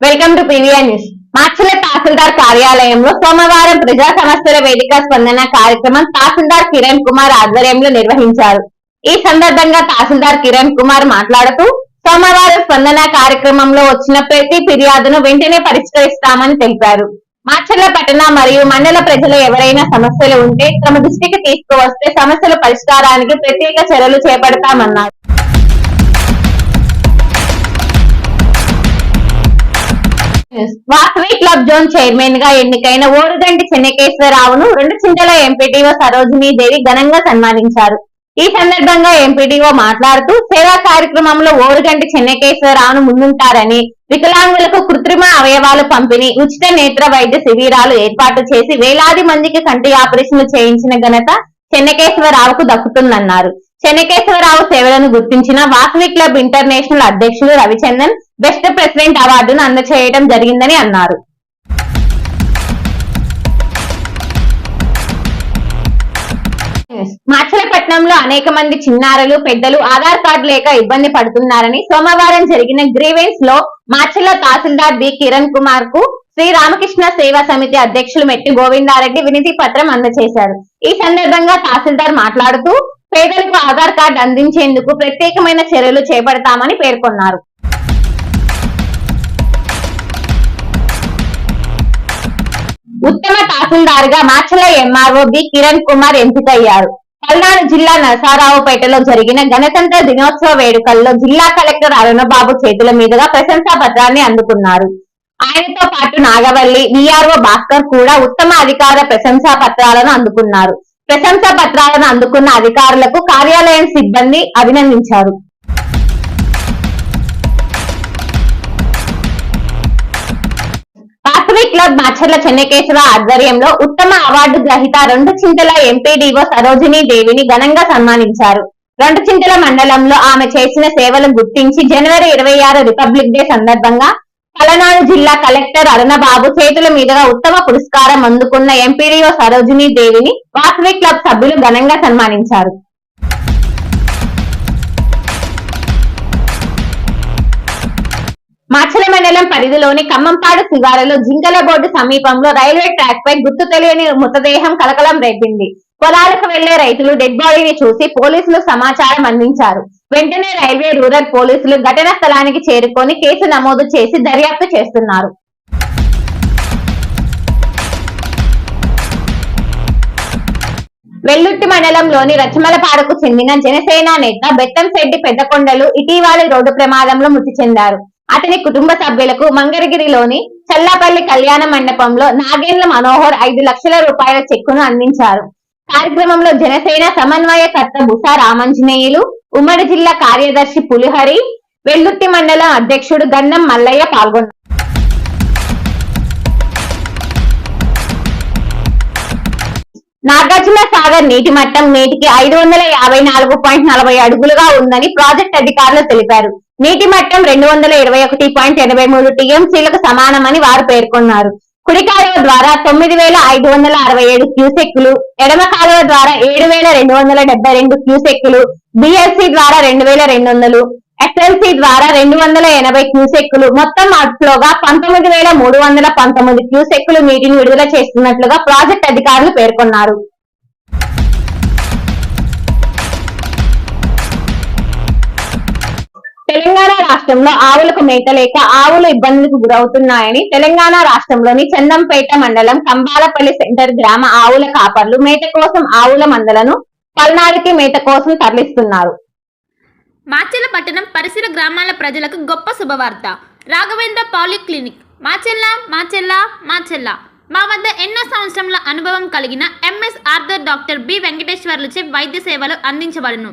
Welcome to PVR news Macherla tahsildar కార్యాలయంలో సోమవారం ప్రజా సమస్యల వేదిక స్పందన కార్యక్రమం తహసీల్దార్ కిరణ్ కుమార్ ఆధ్వర్యంలో నిర్వహించారు. ఈ సందర్భంగా తహసీల్దార్ కిరణ్ కుమార్ మాట్లాడుతూ సోమవారం స్పందన కార్యక్రమంలో వచ్చిన ప్రతి ఫిర్యాదును వెంటనే పరిష్కరిస్తామని తెలిపారు. మాచర్ల పట్టణ మరియు మండల ప్రజలు ఎవరైనా సమస్యలు ఉంటే తమ దృష్టికి తీసుకువస్తే సమస్యల పరిష్కారానికి ప్రత్యేక చర్యలు చేపడతామన్నారు. వాసవి క్లబ్ జోన్ చైర్మన్గా ఎన్నికైన ఓరుగంటి చెన్నకేశ్వరరావును రెండు చింతల ఎంపీటీఓ సరోజినీ దేవి ఘనంగా సన్మానించారు. ఈ సందర్భంగా ఎంపీటీఓ మాట్లాడుతూ సేవా కార్యక్రమంలో ఓరుగంటి చెన్నకేశ్వరరావును ముందుంటారని వికలాంగులకు కృత్రిమ అవయవాలు పంపిణీ ఉచిత నేత్ర వైద్య శిబిరాలు ఏర్పాటు చేసి వేలాది మందికి కంటి ఆపరేషన్లు చేయించిన ఘనత చెన్నకేశ్వరరావుకు దక్కుతుందన్నారు. చెన్నకేశ్వరరావు సేవలను గుర్తించిన వాసవి క్లబ్ ఇంటర్నేషనల్ అధ్యక్షులు రవిచందన్ బెస్ట్ ప్రెసిడెంట్ అవార్డును అందచేయడం జరిగిందని అన్నారు. మాచలపట్నంలో అనేక మంది చిన్నారులు పెద్దలు ఆధార్ కార్డు లేక ఇబ్బంది పడుతున్నారని సోమవారం జరిగిన గ్రీవెన్స్లో మాచల తహసీల్దార్ బి కిరణ్ కుమార్కు శ్రీ రామకృష్ణ సేవా సమితి అధ్యక్షులు మెట్టి గోవిందారెడ్డి వినతి పత్రం అందజేశారు ఈ సందర్భంగా తహసీల్దార్ మాట్లాడుతూ పేదలకు ఆధార్ కార్డు అందించేందుకు ప్రత్యేకమైన చర్యలు చేపడతామని పేర్కొన్నారు. ఉత్తమ తహసీల్దార్గా మాచల ఎంఆర్ఓ బి కిరణ్ కుమార్ ఎంపికయ్యారు. పల్నాడు జిల్లా నరసారావుపేటలో జరిగిన గణతంత్ర దినోత్సవ వేడుకల్లో జిల్లా కలెక్టర్ అరుణబాబు చేతుల మీదుగా ప్రశంసా పత్రాన్ని అందుకున్నారు. ఆయనతో పాటు నాగవల్లి విఆర్ఓ భాస్కర్ కూడా ఉత్తమ అధికార ప్రశంసా పత్రాలను అందుకున్నారు. ప్రశంసా పత్రాలను అందుకున్న అధికారులకు కార్యాలయం సిబ్బంది అభినందించారు. క్లబ్ మాచర్ల చెన్నకేశవ ఆధ్వర్యంలో ఉత్తమ అవార్డు గ్రహీత రెండు చింతల ఎంపీడీఓ సరోజినీ దేవిని ఘనంగా సన్మానించారు. రెండు చింతల మండలంలో ఆమె చేసిన సేవలు గుర్తించి జనవరి ఇరవై ఆరు రిపబ్లిక్ డే సందర్భంగా పలనాడు జిల్లా కలెక్టర్ అరుణబాబు చేతుల మీదుగా ఉత్తమ పురస్కారం అందుకున్న ఎంపీడీఓ సరోజినీ దేవిని వాసవి క్లబ్ సభ్యులు ఘనంగా సన్మానించారు. మండలం పరిధిలోని ఖమ్మంపాడు శివారులో జింకల బోర్డు సమీపంలో రైల్వే ట్రాక్ పై గుర్తు తెలియని మృతదేహం కలకలం రేపింది. పొలాలకు వెళ్ళే రైతులు డెడ్ బాడీని చూసి పోలీసులు సమాచారం అందించారు. వెంటనే రైల్వే రూరల్ పోలీసులు ఘటనా స్థలానికి చేరుకొని కేసు నమోదు చేసి దర్యాప్తు చేస్తున్నారు. వెల్లుట్టి మండలంలోని రచమలపాడుకు చెందిన జనసేన నేత బెత్తంశెట్టి పెద్దకొండలు ఇటీవల రోడ్డు ప్రమాదంలో మృతి చెందారు. అతని కుటుంబ సభ్యులకు మంగరగిరిలోని చల్లాపల్లి కళ్యాణ మండపంలో నాగేంద్ర మనోహర్ ఐదు లక్షల రూపాయల చెక్కును అందించారు. కార్యక్రమంలో జనసేన సమన్వయకర్త బుసా రామంజనేయులు ఉమ్మడి జిల్లా కార్యదర్శి పులిహరి వెల్లుట్టి మండలం అధ్యక్షుడు గన్నం మల్లయ్య పాల్గొన్నారు. నాగార్జున సాగర్ నీటి మట్టం నేటికి ఐదు వందల యాభై నాలుగు పాయింట్ నలభై అడుగులుగా ఉందని ప్రాజెక్ట్ అధికారులు తెలిపారు. నీటి మట్టం రెండు వందల ఇరవై ఒకటి పాయింట్ ఎనభై మూడు టీఎంసీలకు సమానమని వారు పేర్కొన్నారు. కుడి కాలువ ద్వారా తొమ్మిది వేల ఐదు వందల అరవై ఏడు క్యూసెక్కులు ఎడమ కాలువ ద్వారా ఏడు వేల రెండు వందల డెబ్బై రెండు క్యూసెక్కులు బిఎస్సి ద్వారా రెండు వేల రెండు వందలు ఎస్ఎల్సి ద్వారా రెండు వందల ఎనభై క్యూసెక్కులు మొత్తం అట్లోగా పంతొమ్మిది వేల మూడు వందల పంతొమ్మిది క్యూసెక్కులు నీటిని విడుదల చేస్తున్నట్లుగా ప్రాజెక్ట్ అధికారులు పేర్కొన్నారు. రాష్ట్రంలో ఆవులకు మేత లేక ఆవులు ఇబ్బందులకు గురవుతున్నాయని తెలంగాణ రాష్ట్రంలోని చందంపేట మండలం కంబాలపల్లి సెంటర్ గ్రామ ఆవుల కాపర్లు మేత కోసం ఆవుల మందలను పల్నాడుకి మేత కోసం తరలిస్తున్నారు. మాచెల పట్టణం పరిసర గ్రామాల ప్రజలకు గొప్ప శుభవార్త. రాఘవేంద్ర పాలిక్లినిక్. మాచెల్ల మాచెల్ల మాచెల్ల మా వద్ద ఎన్నో సంవత్సరాల అనుభవం కలిగిన ఎంఎస్ ఆర్థర్ డాక్టర్ బి వెంకటేశ్వర్లచే వైద్య సేవలు అందించబడును.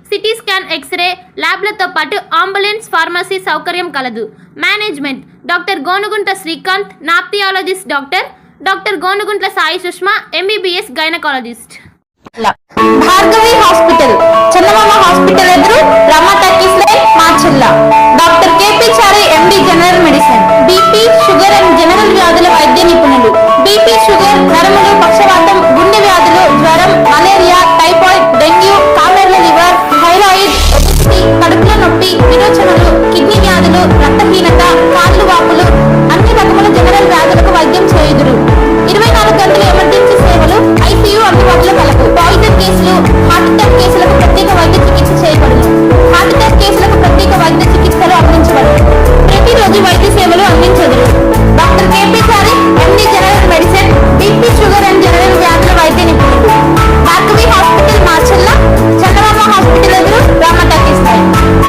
CT scan X ray ల్యాబ్లతో పాటు అంబులెన్స్ ఫార్మసీ సౌకర్యం కలదు. Management doctor Gonugunta Srikanth nephrologist doctor doctor Gonuguntla Sai Sushma MBBS gynaecologist. Bhargavi hospital Chandamama hospital ఎదురు రమ టర్కీస్ లైన్ మార్చిల్ల